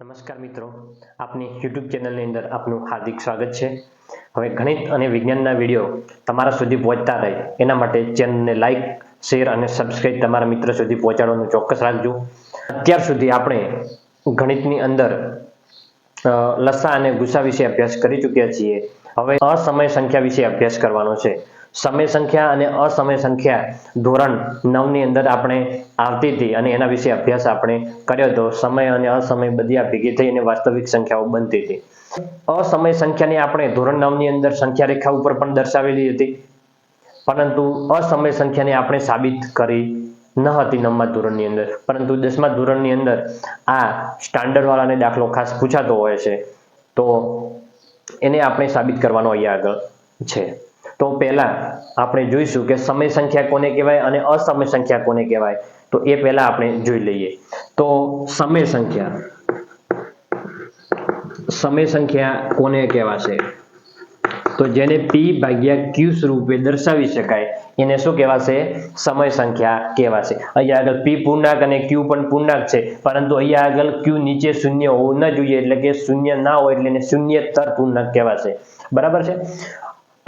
નમસ્કાર મિત્રો, આપની યુટ્યુબ ચેનલની અંદર આપનું હાર્દિક સ્વાગત છે. હવે ગણિત અને વિજ્ઞાનના વીડિયો તમારા સુધી પહોંચતા રહે, એના માટે ચેનલને લાઇક શેર અને સબસ્ક્રાઇબ તમારા મિત્ર સુધી પહોંચાડવાનું ચોક્કસ રાખજો. અત્યાર સુધી આપણે ગણિતની અંદર લસા અને ગુસા વિશે અભ્યાસ કરી ચૂક્યા છીએ. હવે અસમય સંખ્યા વિશે અભ્યાસ કરવાનો છે. સમય સંખ્યા અને અસમય સંખ્યા ધોરણ નવની અંદર આપણે આવતી હતી અને એના વિશે અભ્યાસ આપણે કર્યો હતો. સમય અને અસમય બધી આ ભેગી થઈ અને વાસ્તવિક સંખ્યાઓ બનતી હતી. અસમય સંખ્યાને આપણે ધોરણ નવની અંદર સંખ્યા રેખા ઉપર પણ દર્શાવેલી હતી. પરંતુ અસમય સંખ્યાને આપણે સાબિત કરી ન હતી નવમા ધોરણની અંદર. પરંતુ દસમા ધોરણની અંદર આ સ્ટાન્ડર્ડ વાળાને દાખલો ખાસ પૂછાતો હોય છે. તો એને આપણે સાબિત કરવાનો અહીંયા આગળ છે. તો પહેલા આપણે જોઈશું કે સમય સંખ્યા કોને કહેવાય અને અસમય સંખ્યા કોને કહેવાય? તો એ પહેલા આપણે જોઈ લઈએ. તો સમય સંખ્યા. સમય સંખ્યા કોને કહેવાશે? તો જેને પી ભાગ્યા ક્યુ સ્વરૂપે દર્શાવી શકાય, એને શું કહેવાશે? સમય સંખ્યા કહેવાશે. અહીંયા આગળ પી પૂર્ણાંક અને ક્યુ પણ પૂર્ણાંક છે, પરંતુ અહીંયા આગળ ક્યુ નીચે શૂન્ય હોવું ન જોઈએ, એટલે કે શૂન્ય ના હોય એટલે એને શૂન્યતર પૂર્ણાંક કહેવાશે. બરાબર છે?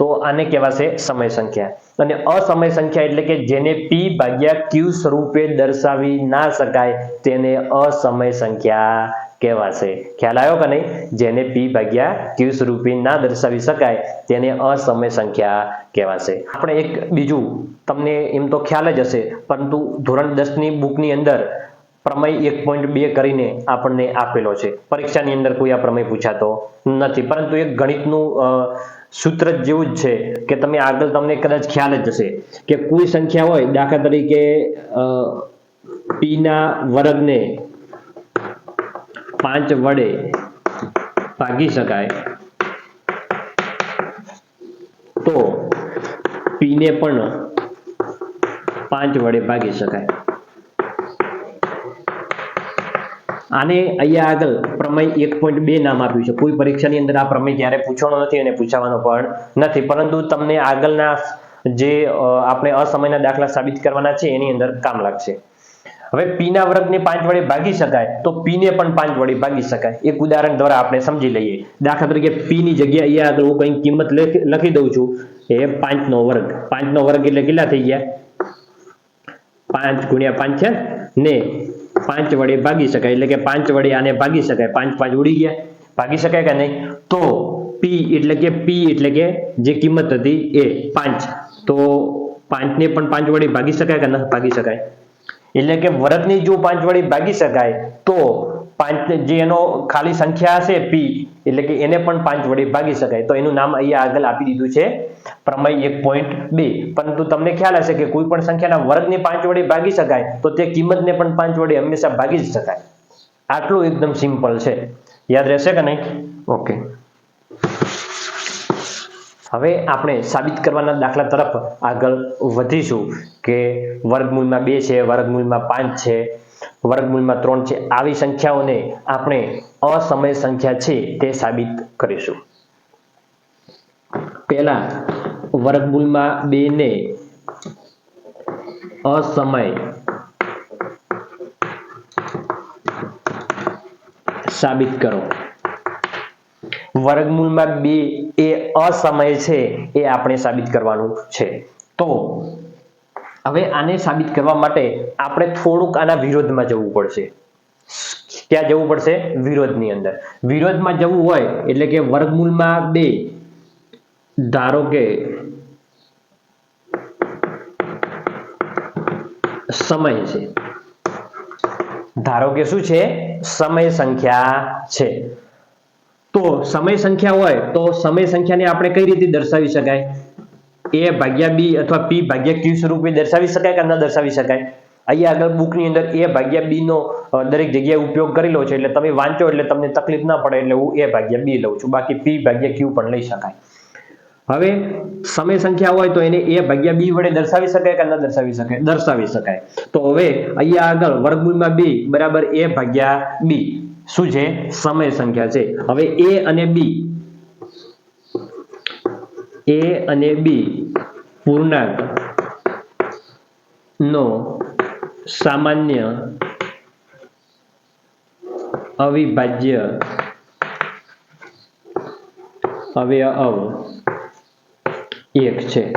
તો આને કહેવાશે સમય સંખ્યા. અને અસમય સંખ્યા એટલે કે જેને p ભાગ્યા q સ્વરૂપે દર્શાવી ના શકાય, તેને અસમય સંખ્યા કહેવાશે. ખ્યાલ આવ્યો કે નહીં? જેને p ભાગ્યા q સ્વરૂપે ના દર્શાવી શકાય, તેને અસમય સંખ્યા કહેવાશે. આપણે એક બીજું, તમને એમ તો ખ્યાલ જ હશે, પરંતુ ધોરણ દસની બુકની અંદર પ્રમેય એક પોઈન્ટ બે કરીને આપણને આપેલો છે. પરીક્ષાની અંદર કોઈ આ પ્રમેય પૂછાતો નથી. પરંતુ એક ગણિતનું સૂત્ર જેવું જ છે કે તમે આગળ તમને કદાચ ખ્યાલ જ હશે કે કોઈ સંખ્યા હોય, દાખલા તરીકે પીના વર્ગને પાંચ વડે ભાગી શકાય. તો પીને પણ પાંચ વડે ભાગી શકાય. આને અહીંયા આગળ પ્રમેય એક પોઈન્ટ બે નામ આપ્યું છે. કોઈ પરીક્ષાની અંદર આ પ્રમેય ક્યારે પૂછવાનો નથી અને પૂછાવાનો પણ નથી. પરંતુ તમને આગળના જે આપણે અસમયના દાખલા સાબિત કરવાના છે, એની અંદર કામ લાગશે. હવે પી ના વર્ગને પાંચ વડે ભાગી શકાય તો પી ને પણ પાંચ વડે ભાગી શકાય. એક ઉદાહરણ દ્વારા આપણે સમજી લઈએ. દાખલા તરીકે પી ની જગ્યા અહીંયા આગળ હું કઈ કિંમત લખી દઉં છું. એ પાંચ નો વર્ગ. પાંચ નો વર્ગ એટલે કેટલા થઈ ગયા? પાંચ ગુણ્યા પાંચ છે ને પાંચ વડે ભાગી શકાય, એટલે કે પાંચ વડે આને ભાગી શકાય. પાંચ પાંચ ઉડી ગયા. ભાગી શકાય કે નહીં? તો પી એટલે કે પી એટલે કે જે કિંમત હતી એ પાંચ. તો પાંચને પણ પાંચ વડે ભાગી શકાય કે ન ભાગી શકાય? એટલે કે વર્ગની જો પાંચ વડે ભાગી શકાય, તો પાંચ જે એનો ખાલી સંખ્યા હશે પી એટલે કે એને પણ પાંચ વડે ભાગી શકાય. તો એનું નામ અહીંયા આગળ આપી દીધું છે, પ્રમેય એક પોઈન્ટ બે. પરંતુ તમને ખ્યાલ હશે કે કોઈ પણ સંખ્યાના વર્ગને પાંચ વડે ભાગી શકાય, તો તે કિંમતને પણ પાંચ વડે હંમેશા ભાગી જ શકાય. આટલું એકદમ સિમ્પલ છે. યાદ રહેશે કે નહીં? ઓકે હવે આપણે સાબિત કરવાના દાખલા તરફ આગળ વધીશું કે વર્ગમૂળમાં બે છે, વર્ગમૂળમાં પાંચ છે. વર્ગમૂળમાં ત્રણ છે. આવી સંખ્યાઓને આપણે અસમય સંખ્યા છે તે સાબિત કરીશું. પહેલા, વર્ગમૂળમાં બે ને અસમય સાબિત કરો. વર્ગમૂળમાં બે એ અસમય છે એ આપણે સાબિત કરવાનું છે. તો હવે આને સાબિત કરવા માટે આપણે થોડુંક આના વિરોધમાં જવું પડશે. ક્યાં જવું પડશે? વિરોધની અંદર. વિરોધમાં જવું હોય એટલે કે વર્ગમૂળમાં બે. ધારો કે સમય છે. ધારો કે શું છે? સમય સંખ્યા છે. તો સમય સંખ્યા હોય તો સમય સંખ્યાને આપણે કઈ રીતે દર્શાવી શકાય? A ભાગ્યા બી અથવા પી ભાગ્યા ક્યુ સ્વરૂપે દર્શાવી શકાય કે ન દર્શાવી શકાય? અહીંયા આગળ બુકની અંદર એ ભાગ્યા બી નો દરેક જગ્યાએ ઉપયોગ કરેલો છે એટલે તમે વાંચો એટલે તમને તકલીફ ના પડે એટલે હું એ ભાગ્યા બી લઉં છું. બાકી પી ભાગ્યા ક્યુ પણ લઈ શકાય. હવે સમય સંખ્યા હોય તો એને એ ભાગ્યા બી વડે દર્શાવી શકાય કે ન દર્શાવી શકાય? દર્શાવી શકાય. તો હવે અહીંયા આગળ વર્ગમૂળમાં બી બરાબર એ ભાગ્યા બી. શું છે? સમય સંખ્યા છે. હવે એ અને b a અને બી પૂર્ણાંક નો સામાન્ય અવિભાજ્ય અવયવ એક છે.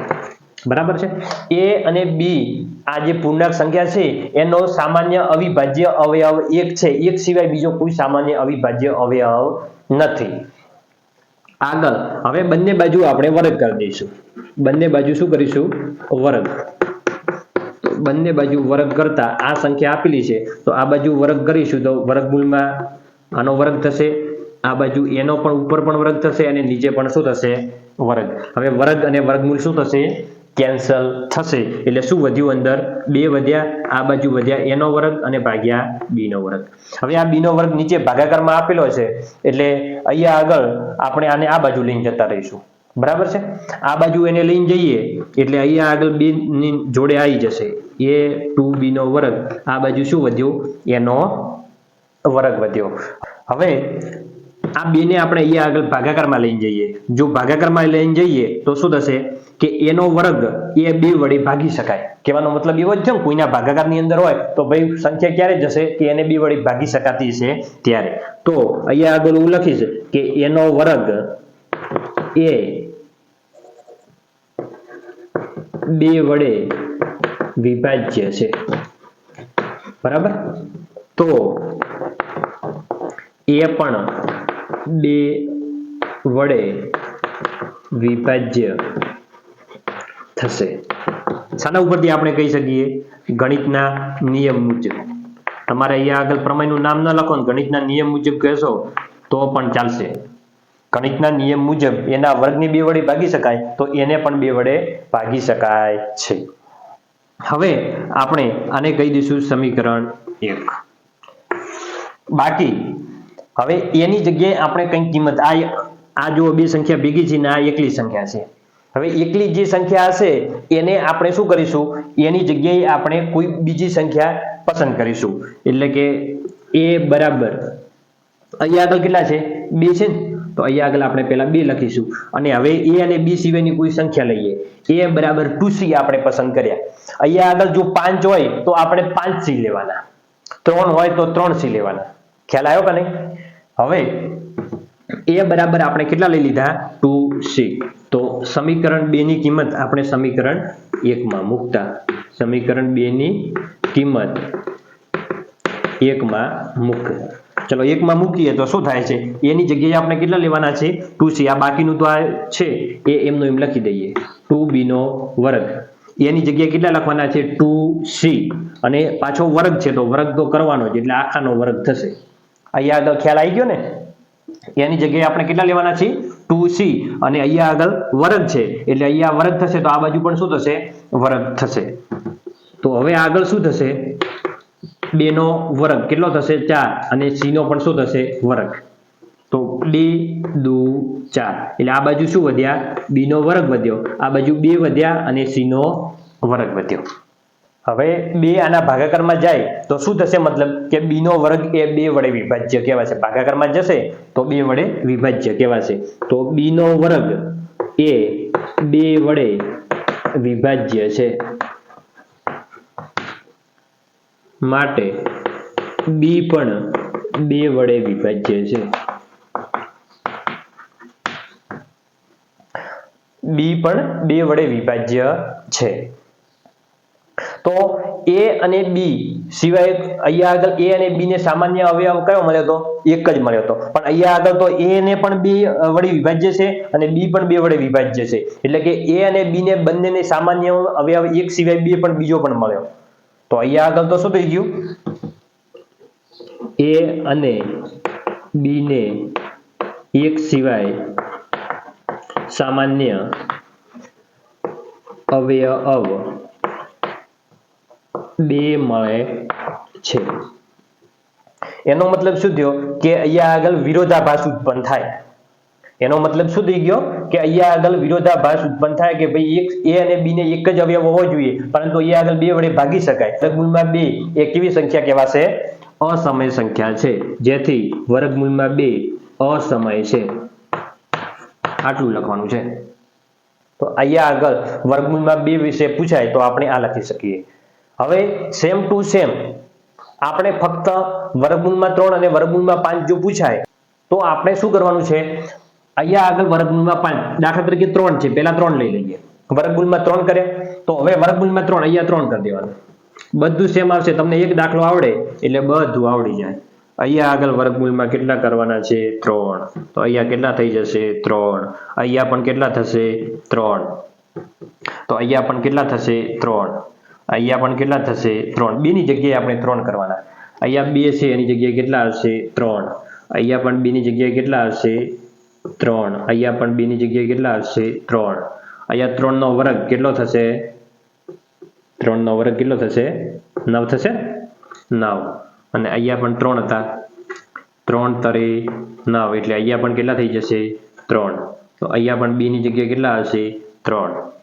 બરાબર છે? એ અને બી આ જે પૂર્ણાંક સંખ્યા છે, એનો સામાન્ય અવિભાજ્ય અવયવ એક છે. એક સિવાય બીજો કોઈ સામાન્ય અવિભાજ્ય અવયવ નથી. આગળ. હવે બંને બાજુ આપણે વર્ગ કરી દઈશું. બંને બાજુ શું કરીશું? વર્ગ. બંને બાજુ વર્ગ કરતા આ સંખ્યા આપેલી છે. તો આ બાજુ વર્ગ કરીશું તો વર્ગમૂળમાં આનો વર્ગ થશે. આ બાજુ એનો પણ ઉપર પણ વર્ગ થશે અને નીચે પણ શું થશે? વર્ગ. હવે વર્ગ અને વર્ગમૂળ શું થશે? કેન્સલ થશે. એટલે શું વધ્યું અંદર? બે વધ્યા, આ બાજુ વધ્યા એનો વર્ગ અને ભાગ્યા બીનો વર્ગ. હવે આ બીનો વર્ગ નીચે ભાગાકારમાં આપેલો છે. એટલે અહીંયા આગળ આપણે આને આ બાજુ લઈને જતા રહીશું. બરાબર છે? આ બાજુ એને લઈને જઈએ, એટલે અહીંયા આગળ બે જોડે આવી જશે. એ ટુ બીનો વર્ગ, આ બાજુ શું વધ્યું? એનો વર્ગ વધ્યો. હવે આ બેને આપણે અહીંયા આગળ ભાગાકારમાં લઈને જઈએ. જો ભાગાકારમાં લઈને જઈએ તો શું થશે? કે એનો વર્ગ એ બે વડે ભાગી શકાય. કહેવાનો મતલબ એવો જ છે કોઈના ભાગાકારની અંદર હોય તો ભાઈ સંખ્યા ક્યારે જશે કે એને બે વડે ભાગી શકાતી છે ત્યારે. તો અહીંયા આગળ હું લખીશ કે એનો વર્ગ એ બે વડે વિભાજ્ય છે. બરાબર? તો એ પણ બે વડે વિભાજ્ય થશે. શાના ઉપરથી આપણે કહી શકીએ, ગણિતના નિયમ મુજબ. તમારે અહીંયા આગળ પ્રમેયનું નામ ન લખો ને ગણિતના નિયમ મુજબ કહેશો, તો પણ ચાલશે. ગણિતના નિયમ મુજબ એના વર્ગની બે વડે ભાગી શકાય, તો એને પણ બે વડે ભાગી શકાય છે. હવે આપણે આને કહી દઈશું સમીકરણ એક. બાકી, હવે એની જગ્યાએ આપણે કંઈક કિંમત, આ આ જો બે સંખ્યા ભેગી છે ને આ એકલી સંખ્યા છે. હવે એકલી જે સંખ્યા હશે, એને આપણે શું કરીશું? એની જગ્યાએ આપણે કોઈ બીજી સંખ્યા પસંદ કરીશું. એટલે કે એ બરાબર. અહીંયા આગળ કેટલા છે? બે છે ને? તો અહીંયા આગળ આપણે પહેલા બે લખીશું. અને હવે એ અને બી સિવાયની કોઈ સંખ્યા લઈએ. એ બરાબર ટુ સી આપણે પસંદ કર્યા. અહીંયા આગળ જો પાંચ હોય, તો આપણે પાંચ સી લેવાના. ત્રણ હોય, તો ત્રણ સી લેવાના. ખ્યાલ આવ્યો કે નહીં? હવે એ બરાબર આપણે કેટલા લઈ લીધા? Two C. તો સમીકરણ બે ની કિંમત આપણે સમીકરણ એકમાં મૂકતા. સમીકરણ બે ની કિંમત એકમાં મૂક ચલો એકમાં મૂકીએ તો શું થાય છે? એની જગ્યાએ આપણે કેટલા લેવાના છે? ટુ સી આ બાકીનું તો આ છે. એ એમનું એમ લખી દઈએ. ટુ બી નો વર્ગ. એની જગ્યાએ કેટલા લખવાના છે? ટુ સી અને પાછો વર્ગ છે તો વર્ગ તો કરવાનો જ, એટલે આખાનો વર્ગ થશે. અહીંયા આગળ ખ્યાલ આવી ગયો ને? એની જગ્યાએ આપણે કેટલા લેવાના છે ટુ અને અહીંયા આગળ વર્ગ છે. એટલે અહીંયા વર્ગ થશે તો આ બાજુ પણ શું થશે? વર્ગ થશે. તો હવે આગળ શું થશે? બે નો વર્ગ કેટલો થશે? ચાર. અને સી નો પણ શું થશે? વર્ગ તો બે, દુ, ચાર. એટલે આ બાજુ શું વધ્યા? બી નો વર્ગ વધ્યો. આ બાજુ બે વધ્યા અને સી નો વર્ગ વધ્યો. હવે બે આના ભાગાકારમાં જાય તો શું થશે? મતલબ કે બી નો વર્ગ એ બે વડે વિભાજ્ય કહેવાશે. ભાગાકારમાં જશે તો બે વડે વિભાજ્ય કહેવાશે. તો બી નો વર્ગ એ બે વડે વિભાજ્ય છે. માટે બી પણ બે વડે વિભાજ્ય છે. બી પણ બે વડે વિભાજ્ય છે. તો એ અને બી સિવાય અહીંયા આગળ એ અને બી ને સામાન્ય અવયવ કયો મળ્યો તો? એક જ મળ્યો હતો પણ અહીંયા આગળ તો એ ને પણ બે વડે વિભાજ્ય છે અને બી પણ બે વડે વિભાજ્ય છે. એટલે કે એ અને બી ને બંનેને સામાન્ય અવયવ એક સિવાય બે પણ બીજો પણ મળ્યો. તો અહીંયા આગળ તો શું થઈ ગયું? એ અને બી ને એક સિવાય સામાન્ય અવયવ બે મળે છે. એનો મતલબ શું થયો? કે અહીંયા આગળ વિરોધાભાસ ઉત્પન્ન થાય. એનો મતલબ શું થઈ ગયો? કે અહીંયા આગળ વિરોધાભાસ ઉત્પન્ન થાય કે ભાઈ એક, એ અને બી ને એક જ અવયવ હોવો જોઈએ, પરંતુ અહીંયા આગળ બે વડે ભાગી શકાય. વર્ગમૂળમાં બે, એ કેવી સંખ્યા કહેવાશે? અસમય સંખ્યા છે. જેથી વર્ગમૂળમાં બે અસમય છે. આટલું લખવાનું છે. તો અહીંયા આગળ વર્ગમૂળમાં બે વિશે પૂછાય તો આપણે આ લખી શકીએ. હવે સેમ ટુ સેમ આપણે ફક્ત વર્ગમૂળમાં ત્રણ અને વર્ગમૂળમાં પાંચ જો પૂછાય, તો આપણે શું કરવાનું છે? અહીંયા આગળ વર્ગમૂળમાં પાંચ, દાખલા તરીકે ત્રણ છે, પહેલા ત્રણ લઈ લઈએ. વર્ગમૂળમાં ત્રણ કરે, તો હવે વર્ગમૂળમાં ત્રણ, અહીંયા ત્રણ કરી દેવાનું. બધું સેમ આવશે, તમને એક દાખલો આવડે, એટલે બધું આવડી જાય. અહીંયા આગળ વર્ગમૂળમાં કેટલા કરવાના છે? ત્રણ. તો અહીંયા કેટલા થઈ જશે? ત્રણ. અહીંયા પણ કેટલા થશે? ત્રણ. તો અહીંયા પણ કેટલા થશે? ત્રણ. અહીંયા પણ કેટલા થશે? ત્રણ. બેની જગ્યાએ આપણે ત્રણ કરવાના. અહીંયા બે છે, એની જગ્યાએ કેટલા હશે? ત્રણ. અહીંયા પણ બેની જગ્યાએ કેટલા હશે? ત્રણ. અહીંયા પણ બેની જગ્યાએ કેટલા હશે? ત્રણ. અહીંયા ત્રણનો વર્ગ કેટલો થશે? ત્રણનો વર્ગ કેટલો થશે? નવ થશે? નવ. અને અહીંયા પણ ત્રણ હતા. ત્રણ તરે નવ. એટલે અહીંયા પણ કેટલા થઈ જશે? ત્રણ. તો અહીંયા પણ બેની જગ્યાએ કેટલા હશે? ત્રણ.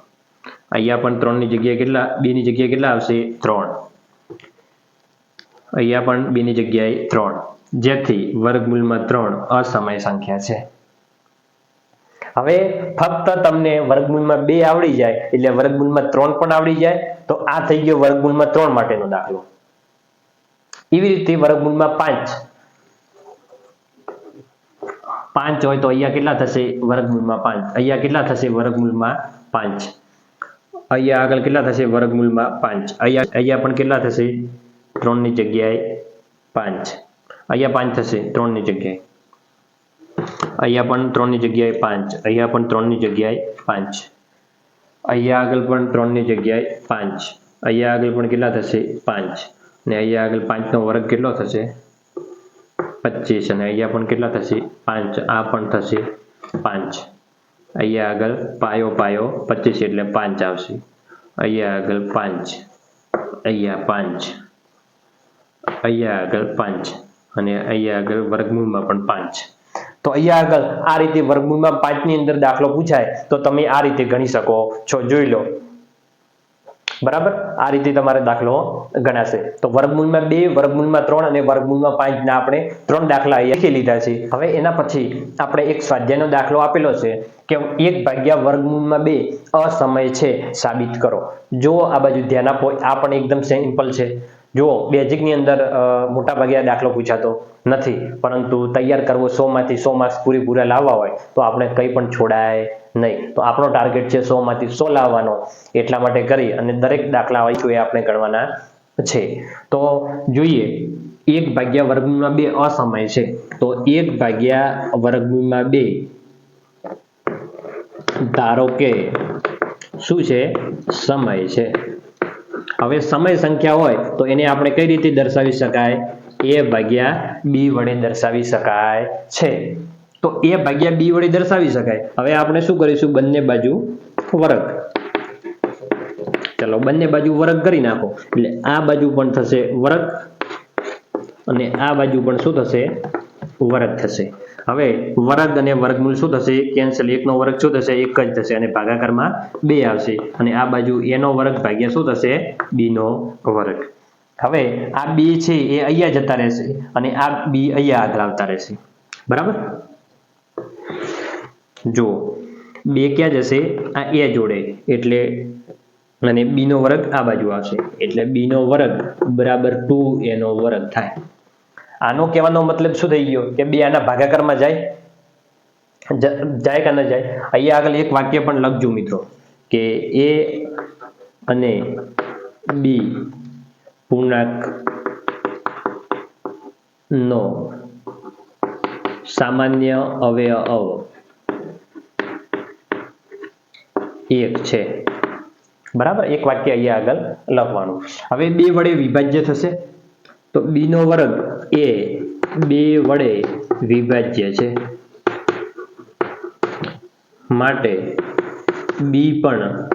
અહીંયા પણ ત્રણની જગ્યાએ કેટલા? બે ની જગ્યાએ કેટલા આવશે? ત્રણ. અહીંયા પણ બેની જગ્યાએ ત્રણ. જેથી વર્ગમૂળમાં ત્રણ અસમય સંખ્યા છે. હવે ફક્ત તમને વર્ગમૂળમાં બે આવડી જાય, એટલે વર્ગમૂળમાં ત્રણ પણ આવડી જાય, તો આ થઈ ગયો વર્ગમૂળમાં ત્રણ માટેનો દાખલો. એવી રીતે વર્ગમૂળમાં પાંચ. પાંચ હોય તો અહીંયા કેટલા થશે? વર્ગમૂળમાં પાંચ. અહીંયા કેટલા થશે? વર્ગમૂળમાં પાંચ. અહીંયા આગળ કેટલા થશે? વર્ગમૂળમાં પાંચ. અહીંયા અહીંયા પણ કેટલા થશે? ત્રણની જગ્યાએ પાંચ. અહીંયા પાંચ થશે, ત્રણની જગ્યાએ. અહીંયા પણ ત્રણની જગ્યાએ પાંચ. અહીંયા પણ ત્રણની જગ્યાએ પાંચ. અહીંયા આગળ પણ ત્રણની જગ્યાએ પાંચ. અહીંયા આગળ પણ કેટલા થશે? પાંચ. ને અહીંયા આગળ પાંચનો વર્ગ કેટલો થશે? પચીસ. અને અહીંયા પણ કેટલા થશે? પાંચ. આ પણ થશે પાંચ. અહીંયા આગળ પાયો પાયો પચીસ એટલે પાંચ આવશે. અહીંયા આગળ પાંચ, અહીંયા પાંચ, અહીંયા આગળ પાંચ અને અહીંયા આગળ વર્ગમૂળમાં પણ પાંચ. તો અહીંયા આગળ આ રીતે વર્ગમૂળમાં પાંચની અંદર દાખલો પૂછાય તો તમે આ રીતે ગણી શકો. છો, જોઈ લો. બરાબર? આ રીતે તમારે દાખલો ગણાશે. તો વર્ગમૂળમાં બે, વર્ગમૂળમાં ત્રણ અને વર્ગમૂળમાં પાંચ ના આપણે ત્રણ દાખલા લખી લીધા છે. હવે એના પછી આપણે એક સ્વાધ્યાયનો દાખલો આપેલો છે કે એક ભાગ્યા વર્ગમૂળમાં બે અસમય છે, સાબિત કરો. જો આ બાજુ ધ્યાન આપો, આ પણ એકદમ સિમ્પલ છે. જુઓ, બેઝિકની અંદર મોટા ભાગે દાખલો પૂછાતો નથી. પરંતુ તૈયાર કરવો સો માંથી સો માર્ક્સ પૂરેપૂરા લાવવા હોય તો આપણે કંઈ પણ છોડાય નહીં. તો આપણો ટાર્ગેટ છે સો માંથી સો લાવવાનો. એટલા માટે કરી અને દરેક દાખલા હોય છે એ આપણે ગણવાના છે. તો જોઈએ, એક ભાગ્યા વર્ગમૂળમાં બે અસમય છે. તો એક ભાગ્યા વર્ગમૂળમાં બે, ધારો કે શું છે? સમય છે. હવે સમય સંખ્યા હોય તો એને આપણે કઈ રીતે દર્શાવી શકાય? એ ભાગ્યા બી વડે દર્શાવી શકાય છે. તો એ ભાગ્યા બી વડે દર્શાવી શકાય. હવે આપણે શું કરીશું? બંને બાજુ વર્ગ. ચલો, બંને બાજુ વર્ગ કરી નાખો. એટલે આ બાજુ પણ થશે વર્ગ અને આ બાજુ પણ શું થશે? વર્ગ થશે. હવે વર્ગ અને વર્ગમૂળ શું થશે? કેન્સલ એકનો વર્ગ શું થશે? એક જ થશે અને ભાગાકારમાં બે આવશે. અને આ બાજુ એનો વર્ગ ભાગ્યા શું થશે? બી નો વર્ગ. હવે આ બી છે એ અહીંયા જતા રહેશે અને આ બી અહીંયા આગળ આવતા રહેશે. બરાબર? જુઓ, બે ક્યાં જશે? આ એ જોડે. એટલે અને બી નો વર્ગ આ બાજુ આવશે. એટલે બી નો વર્ગ બરાબર ટુ એનો વર્ગ થાય. આનો કહેવાનો મતલબ શું થઈ ગયો? કે બે આના ભાગાકારમાં જાય? જાય કે ન જાય? અહીંયા આગળ એક વાક્ય પણ લખજો મિત્રો, કે એ અને બી પૂર્ણાંક નો સામાન્ય અવયવ એક છે. બરાબર? એક વાક્ય અહીંયા આગળ લખવાનું. હવે બે વડે વિભાજ્ય થશે. તો બી નો વર્ગ એ બે વડે વિભાજ્ય છે. માટે બી પણ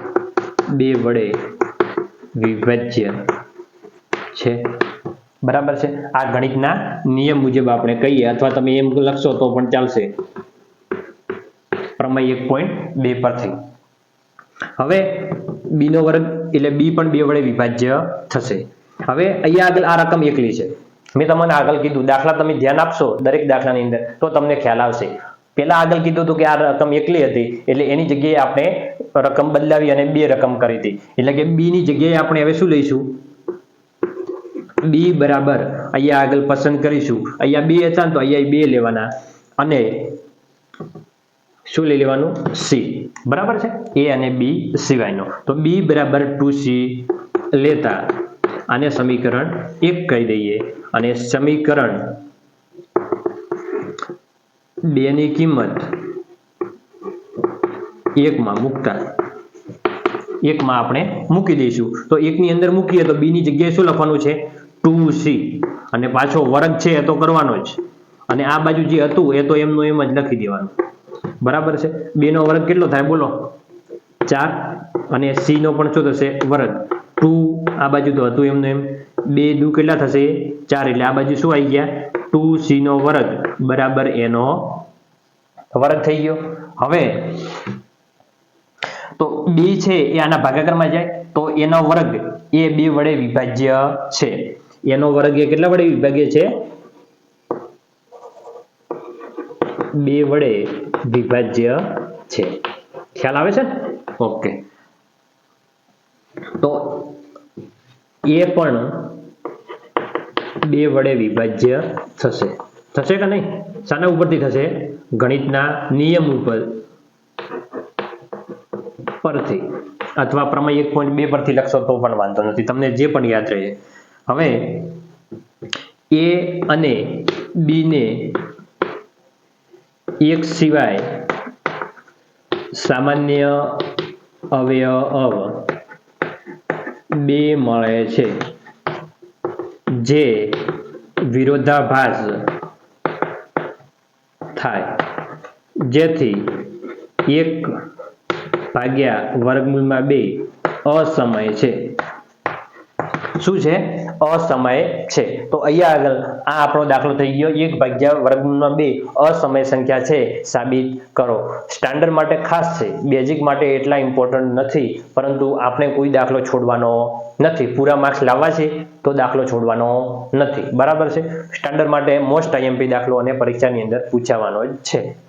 બે વડે વિભાજ્ય છે. બરાબર છે? આ ગણિતના નિયમ મુજબ આપણે કહીએ અથવા તમે એમ લખશો તો પણ ચાલશે. પ્રમેય એક પોઈન્ટ બે પરથી. હવે બી નો વર્ગ એટલે બી પણ બે વડે વિભાજ્ય થશે. હવે અહીંયા આગળ આ રકમ એકલી છે. મેં તમને આગળ કીધું, દાખલા તમે ધ્યાન આપશો દરેક દાખલાની અંદર તો તમને ખ્યાલ આવશે. પેલા આગળ કીધું હતું કે આ રકમ એકલી હતી, એટલે એની જગ્યાએ આપણે રકમ બદલાવી અને બે રકમ કરી હતી. એટલે કે બી ની જગ્યાએ આપણે હવે શું લઈશું? બી બરાબર, અહીંયા આગળ પસંદ કરીશું. અહીંયા બે હતા તો અહીંયા બે લેવાના. અને શું લઈ લેવાનું? સી બરાબર છે? એ અને બી સિવાયનો. તો બી બરાબર ટુ સી લેતા આને સમીકરણ એક કહી દઈએ. અને સમીકરણ બે ની કિંમત એકમાં મૂકતા. એકમાં આપણે મૂકી દઈશું. તો એકની અંદર મૂકીએ તો બી ની જગ્યાએ શું લખવાનું છે? ટુ સી અને પાછો વર્ગ છે એ તો કરવાનો જ. અને આ બાજુ જે હતું એ તો એમનું એમ જ લખી દેવાનું. બરાબર છે? બે નો વર્ગ કેટલો થાય? બોલો. ચાર અને સી નો પણ શું થશે? વર્ગ. ટુ આ બાજુ તો હતું એમનું એમ. બે દુ કેટલા થશે? ચાર. એટલે આ બાજુ શું આવી ગયા? ટુ સી નો વર્ગ. બરાબર એનો વર્ગ થઈ ગયો. હવે તો બે છે એ આના ભાગાકારમાં જાય. તો એનો વર્ગ એ બે વડે વિભાજ્ય છે. એનો વર્ગ એ કેટલા વડે વિભાજ્ય છે? બે વડે. વિભાજ્ય છે. ખ્યાલ આવે છે? ઓકે તો એ પણ બે વડે વિભાજ્ય થશે. થશે કે નહીં? શાના ઉપરથી થશે? ગણિતના નિયમ ઉપર. પરથી. અથવા પ્રમેય એક પોઈન્ટ બે પરથી લખશો તો પણ વાંધો નથી. તમને જે પણ યાદ રહે. હવે, એ અને બી ને એક સિવાય સામાન્ય અવયવ બે મળે છે, જે વિરોધાભાસ થાય. જેથી એક ભાગ્યા વર્ગમૂળમાં બે અસમય છે. શું છે? અસમય છે. તો અહીંયા આગળ આ આપણો દાખલો થઈ ગયો. એક ભાગ્યા વર્ગમાં બે અસમય સંખ્યા છે સાબિત કરો. સ્ટાન્ડર્ડ માટે ખાસ છે. બેઝિક માટે એટલા ઇમ્પોર્ટન્ટ નથી. પરંતુ આપણે કોઈ દાખલો છોડવાનો નથી. પૂરા માર્ક્સ લાવવા છે તો દાખલો છોડવાનો નથી. બરાબર છે? સ્ટાન્ડર્ડ માટે મોસ્ટ આઈએમપી દાખલો અને પરીક્ષાની અંદર પૂછાવાનો જ છે.